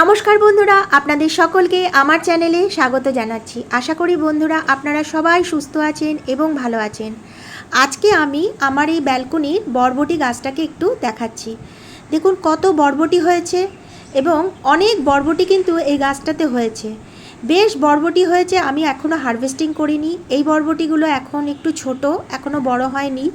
নমস্কার বন্ধুরা, আপনাদের সকলকে আমার চ্যানেলে স্বাগত জানাচ্ছি। আশা করি বন্ধুরা আপনারা সবাই সুস্থ আছেন এবং ভালো আছেন। আজকে আমি আমার এই ব্যালকনির বরবটি গাছটাকে একটু দেখাচ্ছি। দেখুন কত বরবটি হয়েছে এবং অনেক বরবটি কিন্তু এই গাছটাতে হয়েছে। বেশ বরবটি হয়েছে, আমি এখনও হারভেস্টিং করিনি। এই বরবটিগুলো এখন একটু ছোট এখনও বড় হয়নি।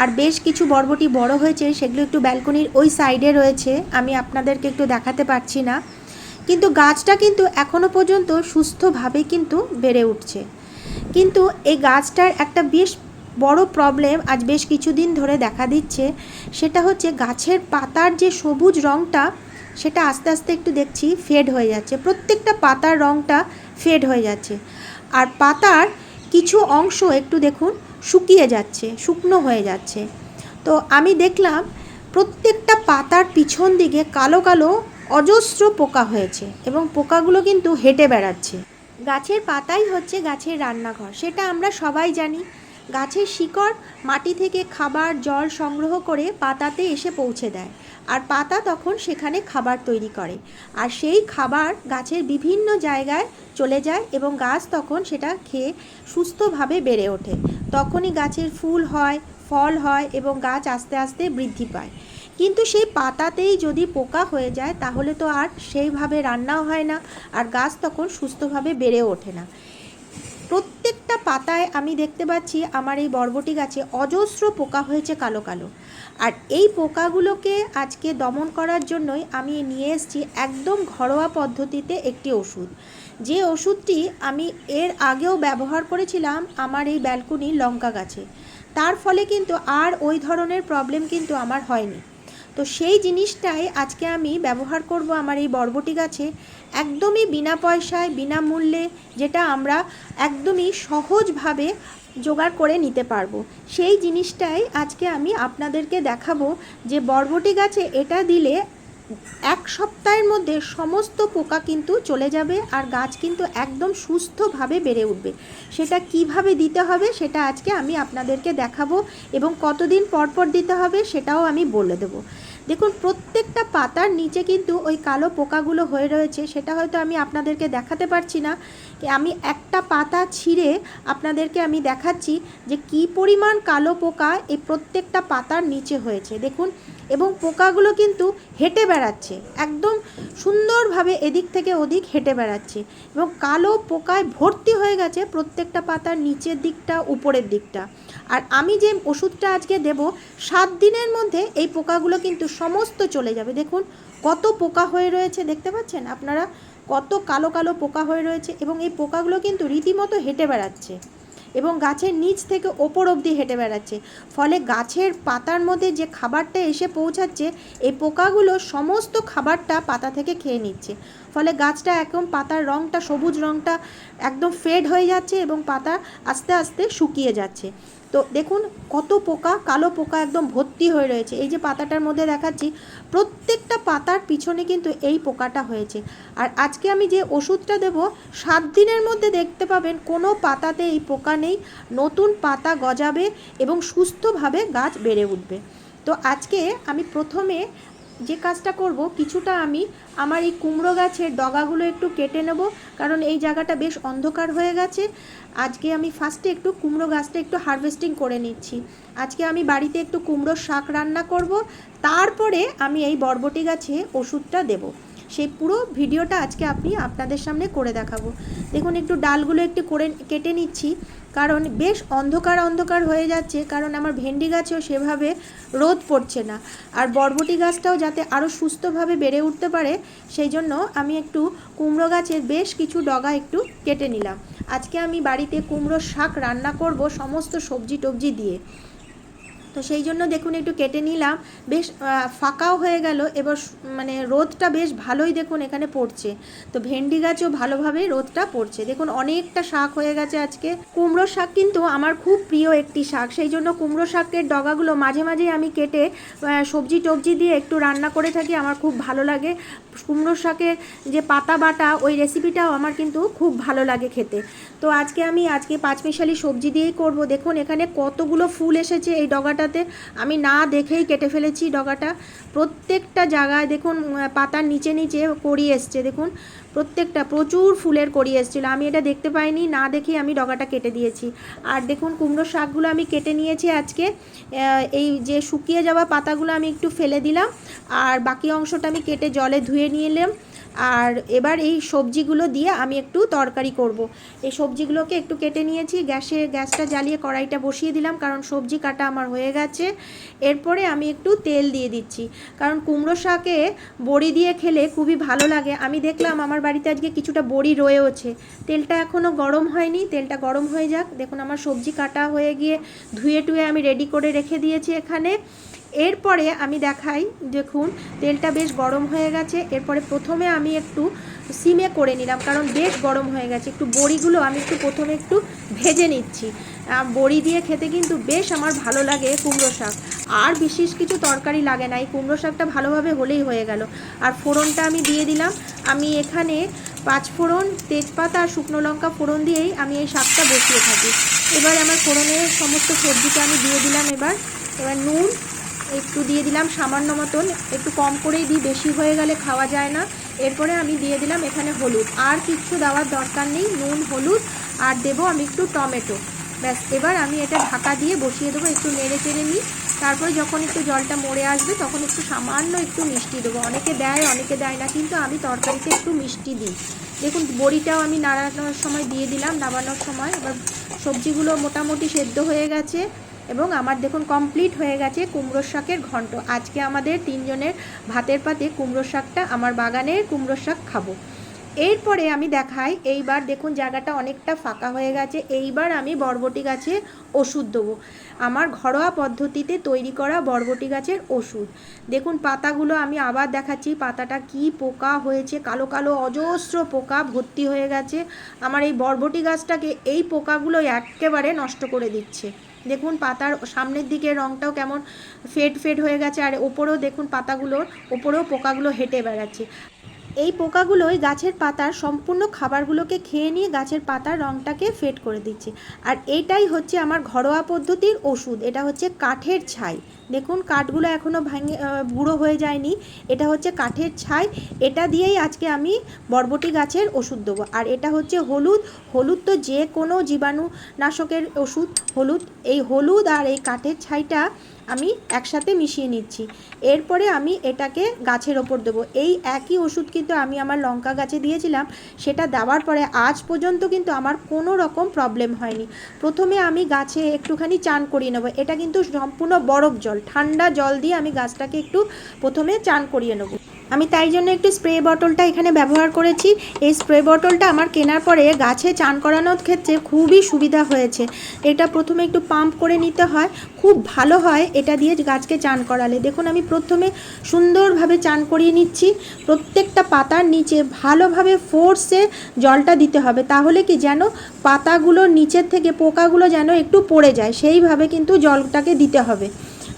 আর বেশ কিছু বরবটি বড় হয়েছে, সেগুলো একটু ব্যালকনির ওই সাইডে রয়েছে। আমি আপনাদেরকে একটু দেখাতে পারছি না। কিন্তু গাছটা কিন্তু এখনও পর্যন্ত সুস্থভাবে কিন্তু বেড়ে উঠছে। কিন্তু এই গাছটার একটা বেশ বড় প্রবলেম আজ বেশ কিছুদিন ধরে দেখা দিচ্ছে, সেটা হচ্ছে গাছের পাতার যে সবুজ রঙটা সেটা আস্তে আস্তে একটু দেখছি ফেড হয়ে যাচ্ছে। প্রত্যেকটা পাতার রঙটা ফেড হয়ে যাচ্ছে। আর পাতার কিছু অংশ একটু দেখুন শুকিয়ে যাচ্ছে, শুকনো হয়ে যাচ্ছে। তো আমি দেখলাম প্রত্যেকটা পাতার পিছন দিকে কালো কালো অজস্র পোকা হয়েছে এবং পোকাগুলো কিন্তু হেঁটে বেড়াচ্ছে। গাছের পাতাই হচ্ছে গাছের রান্নাঘর, সেটা আমরা সবাই জানি। গাছের শিকড় মাটি থেকে খাবার, জল সংগ্রহ করে পাতাতে এসে পৌঁছে দেয় আর পাতা তখন সেখানে খাবার তৈরি করে। আর সেই খাবার গাছের বিভিন্ন জায়গায় চলে যায় এবং গাছ তখন সেটা খেয়ে সুস্থভাবে বেড়ে ওঠে। তখনই গাছের ফুল হয়, ফল হয় এবং গাছ আস্তে আস্তে বৃদ্ধি পায়। কিন্তু সেই পাতাতেই যদি পোকা হয়ে যায়, তাহলে তো আর সেইভাবে রান্নাও হয় না আর গাছ তখন সুস্থভাবে বেড়ে ওঠে না। প্রত্যেকটা পাতায় আমি দেখতে পাচ্ছি আমার এই বরবটি গাছে অজস্র পোকা হয়েছে কালো কালো। আর এই পোকাগুলোকে আজকে দমন করার জন্যই আমি নিয়ে এসেছি একদম ঘরোয়া পদ্ধতিতে একটি ওষুধ। যে ওষুধটি আমি এর আগেও ব্যবহার করেছিলাম আমার এই ব্যালকনি লঙ্কা গাছে। তার ফলে কিন্তু আর ওই ধরনের প্রবলেম কিন্তু আমার হয়নি। তো সেই জিনিসটাই আজকে আমি ব্যবহার করব আমার এই বরবটি গাছে একদমই বিনা পয়সায় বিনামূল্যে যেটা আমরা একদমই সহজভাবে জোগাড় করে নিতে পারব। সেই জিনিসটাই আজকে আমি আপনাদেরকে দেখাবো যে বরবটি গাছে এটা দিলে এক সপ্তাহের মধ্যে সমস্ত পোকা কিন্তু চলে যাবে আর গাছ কিন্তু একদম সুস্থভাবে বেড়ে উঠবে। সেটা কীভাবে দিতে হবে সেটা আজকে আমি আপনাদেরকে দেখাবো এবং কতদিন পর পর দিতে হবে সেটাও আমি বলে দেবো। দেখুন, প্রত্যেকটা পাতার নিচে কিন্তু ওই কালো পোকাগুলো হয়ে রয়েছে, সেটা হয়তো আমি আপনাদেরকে দেখাতে পারছি না। আমি একটা পাতা ছিঁড়ে আপনাদেরকে আমি দেখাচ্ছি যে কি পরিমাণ কালো পোকা এই প্রত্যেকটা পাতার নিচে হয়েছে। দেখুন, এবং পোকাগুলো কিন্তু হেঁটে বেড়াচ্ছে, একদম সুন্দরভাবে এদিক থেকে ওদিক হেঁটে বেড়াচ্ছে, এবং কালো পোকায় ভর্তি হয়ে গেছে প্রত্যেকটা পাতার নিচের দিকটা, উপরের দিকটা। আর আমি যে ওষুধটা আজকে দেব, সাত দিনের মধ্যে এই পোকাগুলো কিন্তু সমস্ত চলে যাবে। দেখুন, কত পোকা হয়ে রয়েছে, দেখতে পাচ্ছেন আপনারা? কত কালো কালো পোকা হয়ে রয়েছে এবং এই পোকাগুলো কিন্তু রীতিমতো হেঁটে বেড়াচ্ছে এবং গাছের নিচ থেকে ওপর অবধি হেঁটে বেড়াচ্ছে। ফলে গাছের পাতার মধ্যে যে খাবারটা এসে পৌঁছাচ্ছে, এই পোকাগুলো সমস্ত খাবারটা পাতা থেকে খেয়ে নিচ্ছে। ফলে গাছটা একদম পাতার রঙটা সবুজ রঙটা একদম ফেড হয়ে যাচ্ছে এবং পাতা আস্তে আস্তে শুকিয়ে যাচ্ছে। তো দেখুন কত পোকা, কালো পোকা একদম ভর্তি হয়ে রয়েছে। এই যে পাতাটার মধ্যে দেখাচ্ছি, প্রত্যেকটা পাতার পিছনে কিন্তু এই পোকাটা হয়েছে। আর আজকে আমি যে ওষুধটা দেব, সাত দিনের মধ্যে দেখতে পাবেন কোনো পাতাতে এই পোকা নেই, নতুন পাতা গজাবে এবং সুস্থভাবে গাছ বেড়ে উঠবে। তো আজকে আমি প্রথমে যে কাজটা করব, কিছুটা আমি আমার এই কুমড়ো গাছের ডগাগুলো একটু কেটে নেব, কারণ এই জায়গাটা বেশ অন্ধকার হয়ে গেছে। আজকে আমি ফার্স্টে একটু কুমড়ো গাছটা একটু হারভেস্টিং করে নিচ্ছি। আজকে আমি বাড়িতে একটু কুমড়োর শাক রান্না করব, তারপরে আমি এই বরবটি গাছে ওষুধটা দেব। সেই পুরো ভিডিওটা আজকে আপনি আপনাদের সামনে করে দেখাবো। দেখুন, একটু ডালগুলো একটু করে কেটে নিচ্ছি। কারণ বেশ অন্ধকার অন্ধকার হয়ে যাচ্ছে, কারণ আমার ভেন্ডি গাছেও সেভাবে রোদ পড়ছে না। আর বরবটি গাছটাও যাতে আরও সুস্থভাবে বেড়ে উঠতে পারে, সেই জন্য আমি একটু কুমড়ো গাছের বেশ কিছু ডগা একটু কেটে নিলাম। আজকে আমি বাড়িতে কুমড়োর শাক রান্না করব সমস্ত সবজি টবজি দিয়ে। তো সেই জন্য দেখুন, একটু কেটে নিলাম। বেশ ফাঁকাও হয়ে গেল। এবার মানে রোদটা বেশ ভালোই দেখুন এখানে পড়ছে। তো ভেন্ডি গাছও ভালোভাবে রোদটা পড়ছে। দেখুন, অনেকটা শাক হয়ে গেছে আজকে। কুমড়ো শাক কিন্তু আমার খুব প্রিয় একটি শাক। সেই জন্য কুমড়ো শাকের ডগাগুলো মাঝে মাঝে আমি কেটে সবজি টবজি দিয়ে একটু রান্না করে থাকি। আমার খুব ভালো লাগে। কুমড়ো শাকের যে পাতা বাটা, ওই রেসিপিটাও আমার কিন্তু খুব ভালো লাগে খেতে। তো আজকে আমি, আজকে পাঁচমিশালি সবজি দিয়েই করব। দেখুন, এখানে কতগুলো ফুল এসেছে এই ডগাটাতে। আমি না দেখেই কেটে ফেলেছি ডগাটা। প্রত্যেকটা জায়গায় দেখুন পাতার নিচে নিচে কড়ি এসছে, দেখুন। প্রত্যেকটা প্রচুর ফুলের কড়ি এসেছিল। আমি এটা দেখতে পাইনি, না দেখেই আমি ডগাটা কেটে দিয়েছি। আর দেখুন কুমড়ো শাকগুলো আমি কেটে নিয়েছি আজকে। এই যে শুকিয়ে যাওয়া পাতাগুলো আমি একটু ফেলে দিলাম। আর বাকি অংশটা আমি কেটে জলে ধুয়ে নিয়ে এলাম। আর এবার এই সবজিগুলো দিয়ে আমি একটু তরকারি করব। এই সবজিগুলোকে একটু কেটে নিয়েছি, গ্যাসে, গ্যাসটা জ্বালিয়ে কড়াইটা বসিয়ে দিলাম, কারণ সবজি কাটা আমার হয়ে গেছে। এরপরে আমি একটু তেল দিয়ে দিচ্ছি, কারণ কুমড়ো শাকে বড়ি দিয়ে খেলে খুবই ভালো লাগে। আমি দেখলাম আমার বাড়িতে আজকে কিছুটা বড়ি রয়েওছে। তেলটা এখনও গরম হয়নি, তেলটা গরম হয়ে যাক। দেখুন, আমার সবজি কাটা হয়ে গিয়ে ধুয়ে টুয়ে আমি রেডি করে রেখে দিয়েছি এখানে। এরপরে আমি দেখাই, দেখুন, তেলটা বেশ গরম হয়ে গেছে। এরপরে প্রথমে আমি একটু সিমে করে নিলাম, কারণ বেশ গরম হয়ে গেছে। একটু বড়িগুলো আমি একটু প্রথমে একটু ভেজে নিচ্ছি। বড়ি দিয়ে খেতে কিন্তু বেশ আমার ভালো লাগে কুমড়ো শাক। আর বিশেষ কিছু তরকারি লাগে না, এই কুমড়ো শাকটা ভালোভাবে হলেই হয়ে গেল। আর ফোড়নটা আমি দিয়ে দিলাম। আমি এখানে পাঁচ ফোড়ন, তেজপাতা আর শুকনো লঙ্কা ফোড়ন দিয়েই আমি এই শাকটা বসিয়ে থাকি। এবার আমার ফোড়নের সমস্ত সবজিটা আমি দিয়ে দিলাম এবার। এবার নুন একটু দিয়ে দিলাম সামান্য মতন, একটু কম করেই দিই, বেশি হয়ে গেলে খাওয়া যায় না। এরপরে আমি দিয়ে দিলাম এখানে হলুদ। আর কিচ্ছু দেওয়ার দরকার নেই, নুন, হলুদ, আর দেবো আমি একটু টমেটো। ব্যাস, এবার আমি এটা ঢাকা দিয়ে বসিয়ে দেবো, একটু নেড়ে চেড়ে নিই। তারপরে যখন একটু জলটা মরে আসবে, তখন একটু সামান্য একটু মিষ্টি দেবো। অনেকে দেয় অনেকে দেয় না, কিন্তু আমি তরকারিতে একটু মিষ্টি দিই। দেখুন, বড়িটাও আমি নাড়ানোর সময় দিয়ে দিলাম, নামানোর সময়। এবার সবজিগুলো মোটামুটি সেদ্ধ হয়ে গেছে। এবং আমার দেখুন কমপ্লিট হয়ে গেছে কুমড়োর শাকের ঘন্ট। আজকে আমাদের তিনজনের ভাতের পাতে কুমড়োর শাকটা আমার বাগানের কুমড়োর শাক খাব। এরপরে আমি দেখাই, এইবার দেখুন জায়গাটা অনেকটা ফাঁকা হয়ে গেছে, এইবার আমি বরবটি গাছে ওষুধ দেবো। আমার ঘরোয়া পদ্ধতিতে তৈরি করা বরবটি গাছের ওষুধ। দেখুন পাতাগুলো আমি আবার দেখাচ্ছি, পাতাটা কি পোকা হয়েছে, কালো কালো অজস্র পোকা ভর্তি হয়ে গেছে। আমার এই বরবটি গাছটাকে এই পোকাগুলো একেবারে নষ্ট করে দিচ্ছে। দেখুন পাতার সামনের দিকে রংটাও কেমন ফেড ফেড হয়ে গেছে আর ওপরেও দেখুন পাতাগুলোর, ওপরেও পোকাগুলো হেঁটে বেড়াচ্ছে। এই পোকাগুলোই গাছের পাতার সম্পূর্ণ খাবারগুলোকে খেয়ে নিয়ে গাছের পাতার রংটাকে ফেড করে দিচ্ছে। আর এইটাই হচ্ছে আমার ঘরোয়া পদ্ধতির ওষুধ। এটা হচ্ছে কাঠের ছাই। দেখুন, কাঠগুলো এখনও ভাঙে বুড়ো হয়ে যায়নি। এটা হচ্ছে কাঠের ছাই। এটা দিয়েই আজকে আমি বরবটি গাছের ওষুধ দেবো। আর এটা হচ্ছে হলুদ। হলুদ তো যে কোনো জীবাণুনাশকের ওষুধ। হলুদ, এই হলুদ আর এই কাঠের ছাইটা আমি একসাথে মিশিয়ে নিচ্ছি। এরপরে আমি এটাকে গাছের ওপর দেবো। এই একই ওষুধ কিন্তু আমি আমার লঙ্কা গাছে দিয়েছিলাম, সেটা দেওয়ার পরে আজ পর্যন্ত কিন্তু আমার কোনো রকম প্রবলেম হয়নি। প্রথমে আমি গাছে একটুখানি চান করিয়ে নেব। এটা কিন্তু সম্পূর্ণ বরফ জল। ঠান্ডা জল দিয়ে আমি গাছটাকে একটু প্রথমে চান করিয়ে নেব। আমি তাই জন্য একটু স্প্রে বটলটা এখানে ব্যবহার করেছি। এই স্প্রে বটলটা আমার কেনার পরে গাছে চান করানোর ক্ষেত্রে খুবই সুবিধা হয়েছে। এটা প্রথমে একটু পাম্প করে নিতে হয়, খুব ভালো হয় এটা দিয়ে গাছকে চান করালে। দেখুন, আমি প্রথমে সুন্দরভাবে চান করিয়ে নিচ্ছি। প্রত্যেকটা পাতার নিচে ভালোভাবে ফোর্সে জলটা দিতে হবে। তাহলে কি যেন পাতাগুলোর নিচের থেকে পোকাগুলো যেন একটু পড়ে যায়। সেইভাবে কিন্তু জলটাকে দিতে হবে।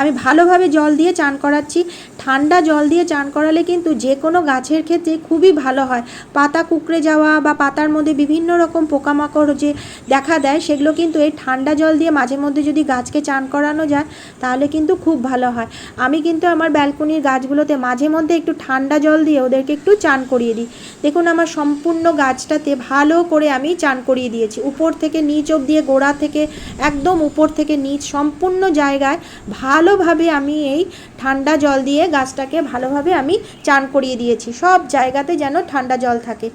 আমি ভালোভাবে জল দিয়ে চান করাচ্ছি। ঠান্ডা জল দিয়ে চান করালে কিন্তু যে কোনো গাছের ক্ষেত্রে খুবই ভালো হয়। পাতা কুকড়ে যাওয়া বা পাতার মধ্যে বিভিন্ন রকম পোকামাকড় যে দেখা দেয়, সেগুলো কিন্তু এই ঠান্ডা জল দিয়ে মাঝে মধ্যে যদি গাছকে চান করানো যায়, তাহলে কিন্তু খুব ভালো হয়। আমি কিন্তু আমার ব্যালকনির গাছগুলোতে মাঝে মধ্যে একটু ঠান্ডা জল দিয়ে ওদেরকে একটু চান করিয়ে দিই। দেখুন, আমার সম্পূর্ণ গাছটাতে ভালো করে আমি চান করিয়ে দিয়েছি। উপর থেকে নিচ অবধি, গোড়া থেকে, একদম উপর থেকে নিচ, সম্পূর্ণ জায়গায় ভালোভাবে আমি এই ঠান্ডা জল দিয়ে গাছটাকে ভালোভাবে আমি চান করিয়ে দিয়েছি। সব জায়গাতে যেন ঠান্ডা জল থাকে।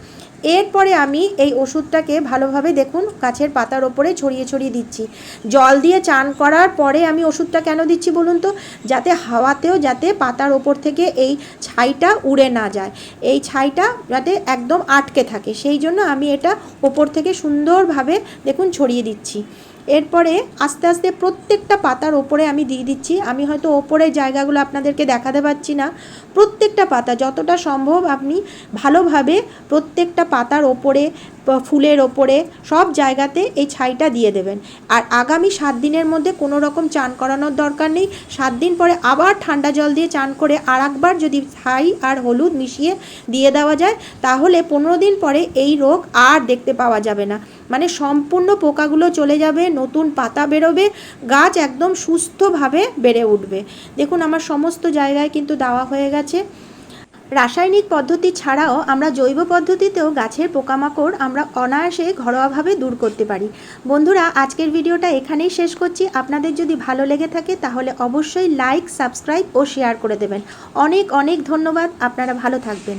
এরপরে আমি এই ওষুধটাকে ভালোভাবে দেখুন গাছের পাতার ওপরে ছড়িয়ে ছড়িয়ে দিচ্ছি। জল দিয়ে চান করার পরে আমি ওষুধটা কেন দিচ্ছি বলুন তো? যাতে হাওয়াতেও যাতে পাতার ওপর থেকে এই ছাইটা উড়ে না যায়। এই ছাইটা যাতে একদম আটকে থাকে। সেই জন্য আমি এটা ওপর থেকে সুন্দরভাবে দেখুন ছড়িয়ে দিচ্ছি। এরপরে আস্তে আস্তে প্রত্যেকটা পাতার ওপরে আমি দিয়ে দিচ্ছি। আমি হয়তো ওপরের জায়গাগুলো আপনাদেরকে দেখাতে পাচ্ছি না। প্রত্যেকটা পাতা যতটা সম্ভব আপনি ভালোভাবে প্রত্যেকটা পাতার ওপরে ফুলের ওপরে, সব জায়গাতে এই ছাইটা দিয়ে দেবেন। আর আগামী সাত দিনের মধ্যে কোনো রকম চান করানোর দরকার নেই। সাত দিন পরে আবার ঠান্ডা জল দিয়ে চান করে আর একবার যদি ছাই আর হলুদ মিশিয়ে দিয়ে দেওয়া যায়, তাহলে পনেরো দিন পরে এই রোগ আর দেখতে পাওয়া যাবে না। মানে সম্পূর্ণ পোকাগুলো চলে যাবে, নতুন পাতা বেরোবে, গাছ একদম সুস্থভাবে বেড়ে উঠবে। দেখুন, আমার সমস্ত জায়গায় কিন্তু দেওয়া হয়ে গেছে। রাসায়নিক পদ্ধতি ছাড়াও আমরা জৈব পদ্ধতিতেও গাছের পোকামাকড় আমরা অনায়াসে ঘরোয়াভাবে দূর করতে পারি। বন্ধুরা, আজকের ভিডিওটা এখানেই শেষ করছি। আপনাদের যদি ভালো লেগে থাকে, তাহলে অবশ্যই লাইক, সাবস্ক্রাইব ও শেয়ার করে দেবেন। অনেক অনেক ধন্যবাদ। আপনারা ভালো থাকবেন।